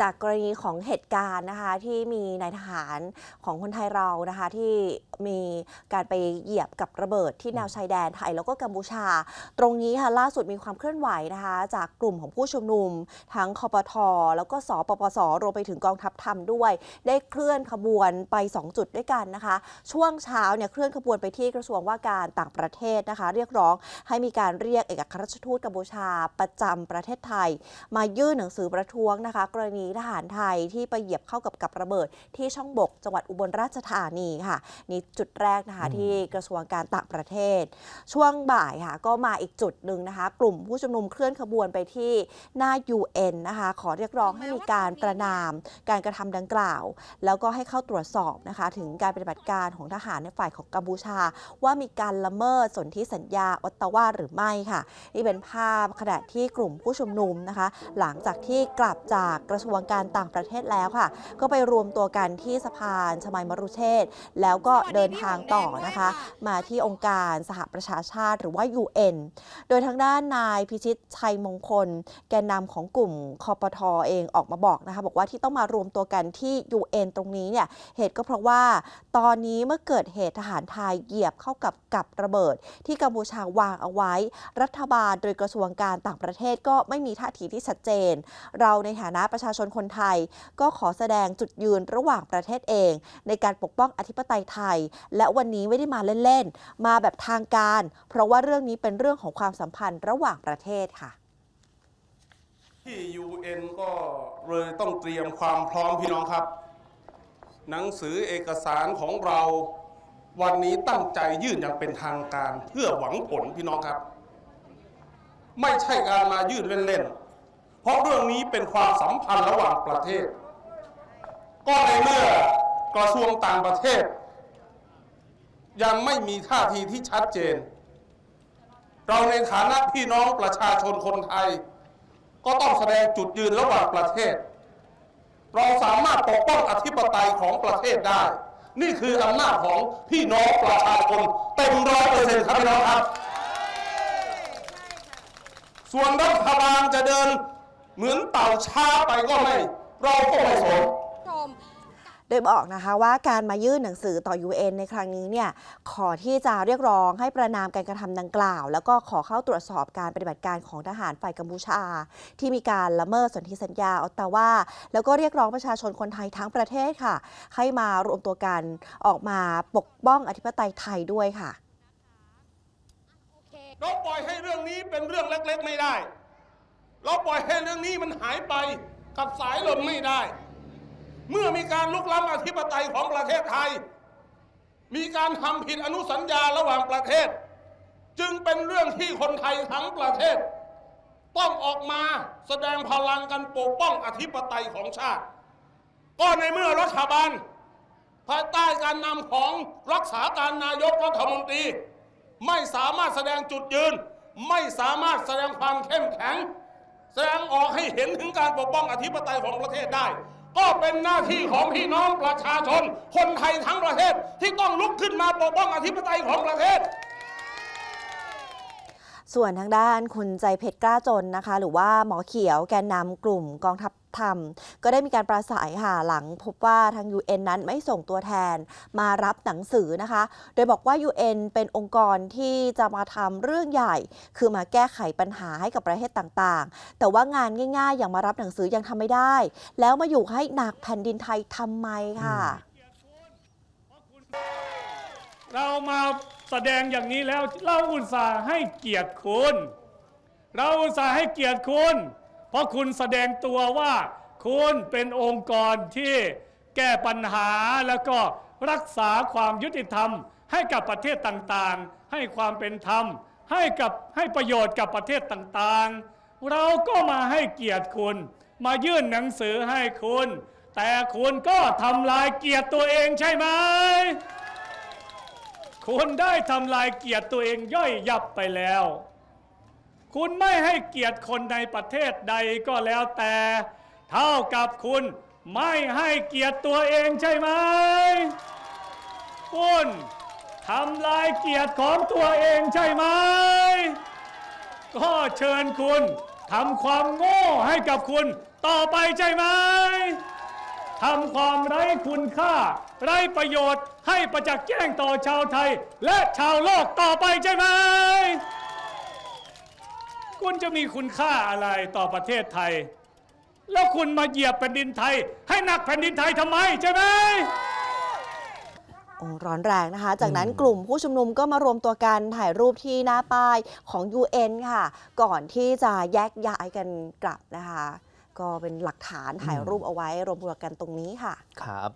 จากกรณีของเหตุการณ์นะคะที่มีนายทหารของคนไทยเรานะคะที่มีการไปเหยียบกับระเบิดที่แนวชายแดนไทยแล้วก็กัมพูชา ตรงนี้ค่ะล่าสุดมีความเคลื่อนไหวนะคะจากกลุ่มของผู้ชุมนุม ทั้งคอปทแล้วก็สปปสรวมไปถึงกองทัพธรรมด้วย ได้เคลื่อนขบวนไป 2 จุดด้วยกันนะคะ ช่วงเช้าเนี่ยเคลื่อนขบวนไปที่กระทรวงว่าการต่างประเทศนะคะ เรียกร้องให้มีการเรียกเอกอัครราชทูตกัมพูชาประจำประเทศไทย มายื่นหนังสือประท้วงนะคะ กรณีทหารไทยที่ไปเหยียบเข้ากับกับระเบิด ที่ช่องบกจังหวัดอุบลราชธานีค่ะนี่จุดแรกนะคะที่กระทรวงการต่างประเทศ ช่วงบ่ายค่ะก็มาอีกจุดหนึ่งนะคะ กลุ่มผู้ชุมนุมเคลื่อนขบวนไปที่หน้า UN นะคะขอเรียกร้องให้มีการประนาม การกระทำดังกล่าว แล้วก็ให้เข้าตรวจสอบนะคะถึงการปฏิบัติการของทหารในฝ่ายของกัมพูชา ว่ามีการละเมิดสนธิสัญญาออตตาวาหรือไม่ค่ะ นี่เป็นภาพขณะที่กลุ่มผู้ชุมนุมนะคะ หลังจากที่กลับจากกระทรวงการต่างประเทศแล้วค่ะ ก็ไปรวมตัวกันที่สะพานชมัยมรุเชษฐ์แล้วก็เดินทางต่อนะคะ มาที่องค์การสหประชาชาติหรือว่า UN โดยทางด้านนายพิชิตชัยมงคล แกนนำของกลุ่มคอปทอเองออกมาบอกนะคะ บอกว่าที่ต้องมารวมตัวกันที่ UN ตรงนี้เนี่ยเหตุก็เพราะว่า ตอนนี้เมื่อเกิดเหตุทหารไทยเหยียบเข้ากับกับระเบิด ที่กัมพูชาวางเอาไว้ รัฐบาลโดยกระทรวงการต่างประเทศก็ไม่มีท่าทีที่ชัดเจน เราในฐานะประชาชนนคนไทย ก็ขอแสดงจุดยืนระหว่างประเทศเอง ในการปกป้องอธิปไตยไทย และวันนี้ไม่ได้มาเล่นๆ มาแบบทางการ เพราะว่าเรื่องนี้เป็นเรื่องของความสัมพันธ์ระหว่างประเทศค่ะที่ UN ก็เลยต้องเตรียมความพร้อมพี่น้องครับ หนังสือเอกสารของเราวันนี้ตั้งใจยื่นอย่างเป็นทางการเพื่อหวังผลพี่น้องครับ ไม่ใช่การมายื่นเล่นๆ เพราะเรื่องนี้เป็นความสัมพันธ์ระหว่างประเทศ ก็ในเมื่อกระทรวงต่างประเทศ ยังไม่มีท่าทีที่ชัดเจน เราในฐานะพี่น้องประชาชนคนไทย ก็ต้องแสดงจุดยืนระหว่างประเทศ เราสามารถปกป้องอธิปไตยของประเทศได้ นี่คืออำนาจของพี่น้องประชาชนเต็มร้อยเปอร์เซ็นต์ครับพี่น้องครับส่วนรัฐบาลจะเดิน เหมือนเต่าช้าไปก็ไม่ เราก็ไม่สนโดยบอกนะคะว่าการมายื่นหนังสือต่อ UN ในครั้งนี้เนี่ยขอที่จะเรียกร้องให้ประนามการกระทำดังกล่าว แล้วก็ขอเข้าตรวจสอบการปฏิบัติการของทหารฝ่ายกัมพูชา ที่มีการละเมิดสนธิสัญญาออตตาวาแล้วก็เรียกร้องประชาชนคนไทยทั้งประเทศค่ะ ให้มารวมตัวกันออกมาปกป้องอธิปไตยไทยด้วยค่ะ เราปล่อยให้เรื่องนี้เป็นเรื่องเล็กๆไม่ได้ เราปล่อยให้เรื่องนี้มันหายไปกับสายลมไม่ได้ เมื่อมีการลุกล้ำอธิปไตยของประเทศไทย มีการทำผิดอนุสัญญาระหว่างประเทศ จึงเป็นเรื่องที่คนไทยทั้งประเทศ ต้องออกมาแสดงพลังกันปกป้องอธิปไตยของชาติ ก็ในเมื่อรัฐบาลภายใต้การนำของรักษาการนายกรัฐมนตรี ไม่สามารถแสดงจุดยืน ไม่สามารถแสดงความเข้มแข็ง แสดงออกให้เห็นถึงการปกป้องอธิปไตยของประเทศได้ ก็เป็นหน้าที่ของพี่น้องประชาชน คนไทยทั้งประเทศที่ต้องลุกขึ้นมาปกป้องอธิปไตยของประเทศ ส่วนทางด้านคุณใจเพชรกล้าจนนะคะ หรือว่าหมอเขียวแกนนำกลุ่มกองทัพธรรม ก็ได้มีการปราศัยค่ะหลังพบว่าทาง UN นั้นไม่ส่งตัวแทนมารับหนังสือนะคะ โดยบอกว่า UN เป็นองค์กรที่จะมาทำเรื่องใหญ่ คือมาแก้ไขปัญหาให้กับประเทศต่างๆ แต่ว่างานง่าย ๆ อย่างมารับหนังสือยังทำไม่ได้ แล้วมาอยู่ให้หนักแผ่นดินไทยทำไมค่ะ เรามาแสดงอย่างนี้แล้ว เราอุตส่าห์ให้เกียรติคุณ เราอุตส่าห์ให้เกียรติคุณ เพราะคุณแสดงตัวว่า คุณเป็นองค์กรที่แก้ปัญหาแล้วก็รักษาความยุติธรรม ให้กับประเทศต่างๆ ให้ความเป็นธรรม ให้กับให้ประโยชน์กับประเทศต่างๆ เราก็มาให้เกียรติคุณ มายื่นหนังสือให้คุณ แต่คุณก็ทำลายเกียรติตัวเองใช่ไหม คุณได้ทำลายเกียรติตัวเองย่อยยับไปแล้ว คุณไม่ให้เกียรติคนในประเทศใดก็แล้วแต่ เท่ากับคุณไม่ให้เกียรติตัวเองใช่ไหมคุณทำลายเกียรติของตัวเองใช่ไหม ก็เชิญคุณทำความโง่ให้กับคุณต่อไปใช่ไหม ทำความไร้คุณค่า ไร้ประโยชน์ให้ประจักษ์แจ้งต่อชาวไทย และชาวโลกต่อไปใช่ไหม คุณจะมีคุณค่าอะไรต่อประเทศไทย แล้วคุณมาเหยียบแผ่นดินไทย ให้หนักแผ่นดินไทยทำไมใช่ไหมโอ้ร้อนแรงนะคะ จากนั้นกลุ่มผู้ชุมนุมก็มารวมตัวกันถ่ายรูปที่หน้าป้ายของ UN ค่ะ ก่อนที่จะแยกย้ายกันกลับนะคะ ก็เป็นหลักฐานถ่ายรูปเอาไว้รวมตัวกันตรงนี้ค่ะ ครับ